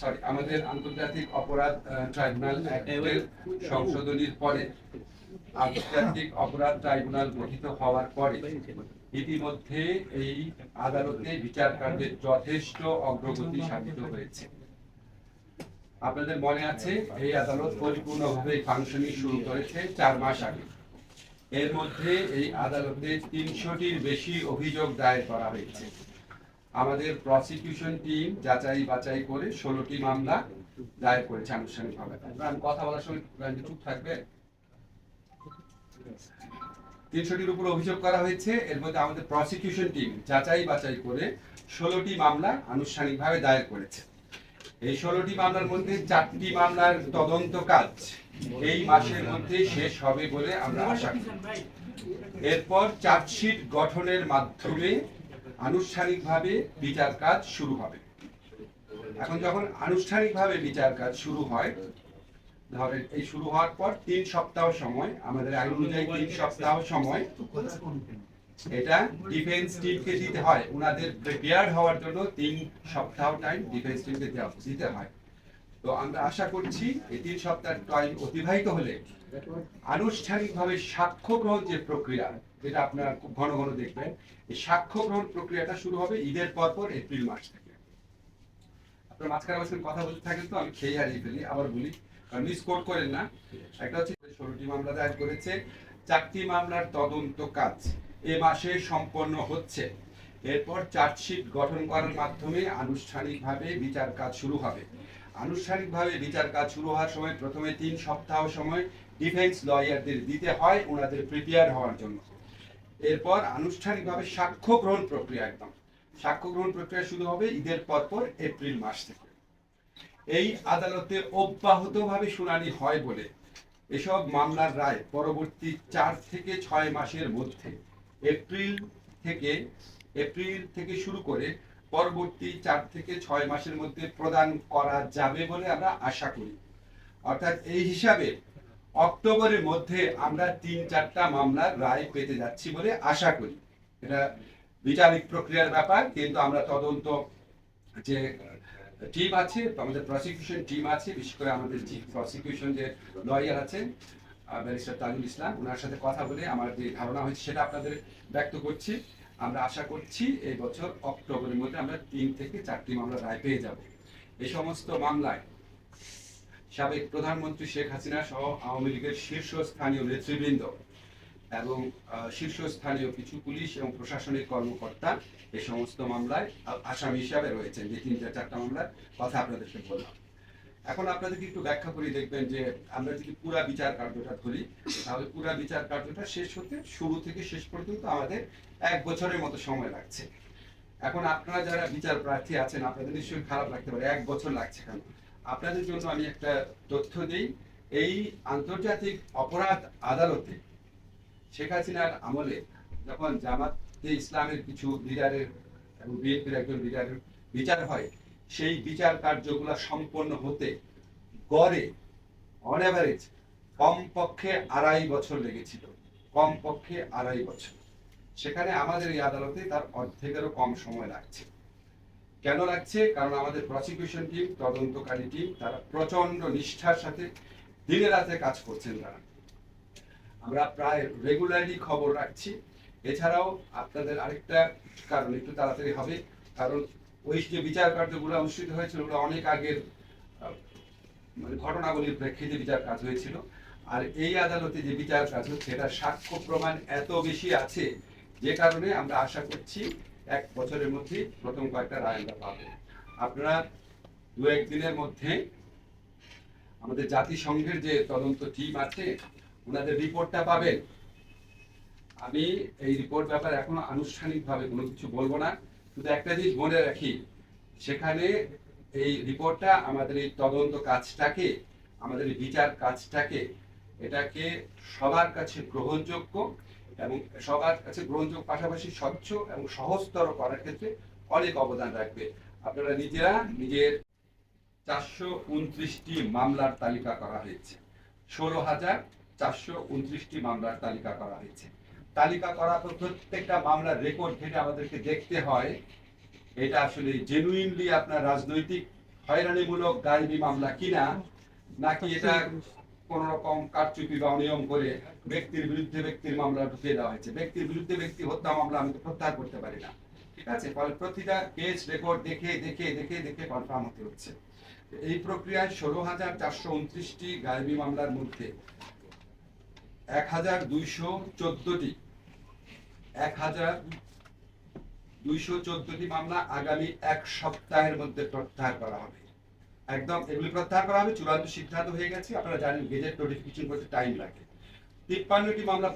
Sorry আমাদের আন্তর্জাতিক অপরাধ ট্রাইব্যুনাল সংশোধনীর পরে আন্তর্জাতিক অপরাধ ট্রাইব্যুনাল গঠিত হওয়ার পরে ইতিমধ্যে এই আদালতে বিচার কার্যের যথেষ্ট অগ্রগতি সাধিত হয়েছে। আপনাদের মনে আছে এই আদালত পরিপূর্ণভাবে ফাংশনিং শুরু করেছে চার মাস আগে। এর মধ্যে এই আদালতে তিনশোটির বেশি অভিযোগ দায়ের করা হয়েছে। আমাদের প্রসিকিউশন টিম যাচাই বাছাই করে ষোলোটি মামলা দায়ের করেছে আনুষ্ঠানিকভাবে। কথা বলার সময় চুপ থাকবে? তিনশোটির উপর অভিযোগ করা হয়েছে, এর মধ্যে আমাদের প্রসিকিউশন টিম যাচাই বাছাই করে ষোলোটি মামলা আনুষ্ঠানিকভাবে দায়ের করেছে। এই ষোলোটি মামলার মধ্যে চারটি মামলার তদন্ত কাজ এই মাসের মধ্যে শেষ হবে বলে আমরা আশা করি। এরপর চার্জশিট গঠনের মাধ্যমে আনুষ্ঠানিকভাবে বিচার কাজ শুরু হবে। এখন যখন আনুষ্ঠানিকভাবে বিচার কাজ শুরু হয়, ধরেন এই শুরু হওয়ার পর তিন সপ্তাহ সময়, আমাদের আইন অনুযায়ী তিন সপ্তাহ সময়, এটা ডিফেন্স টিমকে দিতে হয়। ওনাদের প্রিপেয়ার্ড হওয়ার জন্য তিন সপ্তাহ টাইম ডিফেন্স টিমকে দিতে হয়। তো আমরা আশা করছি এই তিন সপ্তাহ টাইম অতিবাহিত হলে আনুষ্ঠানিকভাবে সাক্ষ্য গ্রহণ যে প্রক্রিয়া যেটা আপনারা খুব ঘন ঘন দেখবেন সাক্ষ্য গ্রহণ প্রক্রিয়াটা শুরু হবে ঈদের পর পর এপ্রিল মাস থেকে। আপনার মাঝখানে কথা বলতে থাকেন তো, আমি খেয়ে হারিয়ে ফেলি, আবার বলি মিস করেন না। একটা হচ্ছে ষোলোটি মামলা দায়ের করেছে, চারটি মামলার তদন্ত কাজ এ মাসে সম্পন্ন হচ্ছে। এরপর চার্জশিট গঠন করার মাধ্যমে আনুষ্ঠানিকভাবে বিচার কাজ শুরু হবে। আনুষ্ঠানিকভাবে বিচার কাজ শুরু হওয়ার সময় প্রথমে তিন সপ্তাহ সময় ডিফেন্স লয়ারদের দিতে হয়, ওনাদের প্রিপেয়ার হওয়ার জন্য। এরপর আনুষ্ঠানিকভাবে সাক্ষ্য গ্রহণ প্রক্রিয়া একদম। সাক্ষ্য গ্রহণ প্রক্রিয়া শুরু হবে ঈদের পরপর এপ্রিল মাস থেকে। এই আদালতে অব্যাহতভাবে শুনানি হয় বলে এসব মামলার রায় পরবর্তী চার থেকে ছয় মাসের মধ্যে এপ্রিল থেকে এপ্রিল থেকে শুরু করে পরবর্তী চার থেকে ছয় মাসের মধ্যে প্রদান করা যাবে বলে আমরা আশা করি। অর্থাৎ এই হিসাবে অক্টোবরের মধ্যে আমরা তিন চারটা মামলার রায় পেতে যাচ্ছি বলে আশা করি। এটা বিচারিক প্রক্রিয়ার ব্যাপার, কিন্তু আমরা তদন্ত যে টিম আছে, আমাদের প্রসিকিউশন টিম আছে, বিশেষ করে আমাদের চিফ প্রসিকিউশন যে লয়ার আছেন ব্যারিস্টার তাজুল ইসলাম ওনার সাথে কথা বলে আমার যে ধারণা হয়েছে সেটা আপনাদের ব্যক্ত করছি। আমরা আশা করছি এই বছর অক্টোবরের মধ্যে আমরা তিন থেকে চারটি মামলা রায় পেয়ে যাব। এই সমস্ত মামলায় সাবেক প্রধানমন্ত্রী শেখ হাসিনা সহ আওয়ামী লীগের শীর্ষস্থানীয় নেতৃবৃন্দ এবং শীর্ষস্থানীয় কিছু পুলিশ এবং প্রশাসনিক কর্মকর্তা এই সমস্ত মামলায় আসামি হিসাবে রয়েছেন, যে তিনটা, চারটা মামলার কথা আপনাদেরকে বললাম। এখন আপনাদেরকে একটু ব্যাখ্যা করে, দেখবেন যে আমরা যদি পুরা বিচার কার্যটা ধরি, তাহলে পুরা বিচার কার্যটা শেষ হতে, শুরু থেকে শেষ পর্যন্ত আমাদের এক বছরের মতো সময় লাগছে। এখন আপনারা যারা বিচার প্রার্থী আছেন, আপনাদের নিশ্চয়ই খারাপ লাগতে পারে, এক বছর লাগছে কেন? আপনাদের জন্য আমি একটা তথ্য দিই। এই আন্তর্জাতিক অপরাধ আদালতে শেখ হাসিনার আমলে যখন জামাতে ইসলামের কিছু লিডারের এবং বিএনপির একজন লিডারের বিচার হয়, সেই বিচার কার্যগুলো সম্পন্ন হতে গড়ে অন অ্যাভারেজ কমপক্ষে আড়াই বছর লেগেছিল। কমপক্ষে আড়াই বছর। সেখানে আমাদের এই আদালতে তার অর্ধেকেরও কম সময় লাগছে। কেন রাখছে কারণ আমাদের প্রসিকিউশন টিম তদন্তকারী টিম তারা প্রচণ্ড নিষ্ঠার সাথে দিনে রাতে কাজ করছেন তারা। আমরা প্রায় রেগুলারলি খবর রাখছি। এছাড়াও আপনাদের আরেকটা কারণ একটু তাড়াতাড়ি হবে। কারণ ওই যে বিচার কার্যগুলো অনুষ্ঠিত হয়েছিল, ওগুলো অনেক আগের মানে ঘটনাগুলির প্রেক্ষিতে বিচার কাজ হয়েছিল। আর এই আদালতে যে বিচার কাজ হচ্ছে, এটা সাক্ষ্য প্রমাণ এত বেশি আছে, যে কারণে আমরা আশা করছি এক বছরের মধ্যে প্রথম কয়েকটা রায় আমরা পাবো আপনারা দু একদিনের মধ্যে আমাদের জাতিসংঘের যে তদন্ত টিম আছে, ওনাদের রিপোর্টটা পাবেন। আমি এই রিপোর্ট ব্যাপারে এখনও আনুষ্ঠানিকভাবে কোনো কিছু বলব না, শুধু একটা জিনিস মনে রাখি, সেখানে এই রিপোর্টটা আমাদের এই তদন্ত কাজটাকে, আমাদের বিচার কাজটাকে, এটাকে সবার কাছে গ্রহণযোগ্য এবং সবার কাছে গ্রহণযোগ্য পাশাপাশি স্বচ্ছ এবং সহজতর করার ক্ষেত্রে অনেক অবদান রাখবে। আপনারা নিজেরা নিজের চারশো উনত্রিশটি মামলার তালিকা করা হয়েছে। ষোলো হাজার চারশো উনত্রিশটি মামলার তালিকা করা হয়েছে। তালিকা করা প্রত্যেকটা মামলার রেকর্ড ঘেটে আমাদেরকে দেখতে হয়। এটা আসলে জেনুইনলি আপনার রাজনৈতিক হয়রানিমূলক গায়েবী মামলা কিনা, নাকি এটা কোন রকম কারচুপি বা অনিয়ম করে ব্যক্তির বিরুদ্ধে ব্যক্তির মামলা ঢুকিয়ে দেওয়া হয়েছে। ব্যক্তির বিরুদ্ধে ব্যক্তি হত্যা, মামলা আমি তো প্রত্যাহার করতে পারি না। ঠিক আছে? ফলে প্রতিটা কেস রেকর্ড দেখে দেখে দেখে দেখে কনফার্ম হতে হচ্ছে। এই প্রক্রিয়ায় ষোলো হাজার চারশো উনত্রিশটি গায়েবী মামলার মধ্যে এক হাজার দুইশো চোদ্দটি, এক হাজার দুইশো চোদ্দটি মামলা আগামী এক সপ্তাহের মধ্যে প্রত্যাহার করা হবে। একদম এগুলি প্রত্যাহার করা হবে। চূড়ান্ত সিদ্ধান্ত হয়ে গেছে। আপনারা জানেন গেজেট নোটিফিকেশন করতে টাইম লাগে। তিপ্পান্নটি মামলা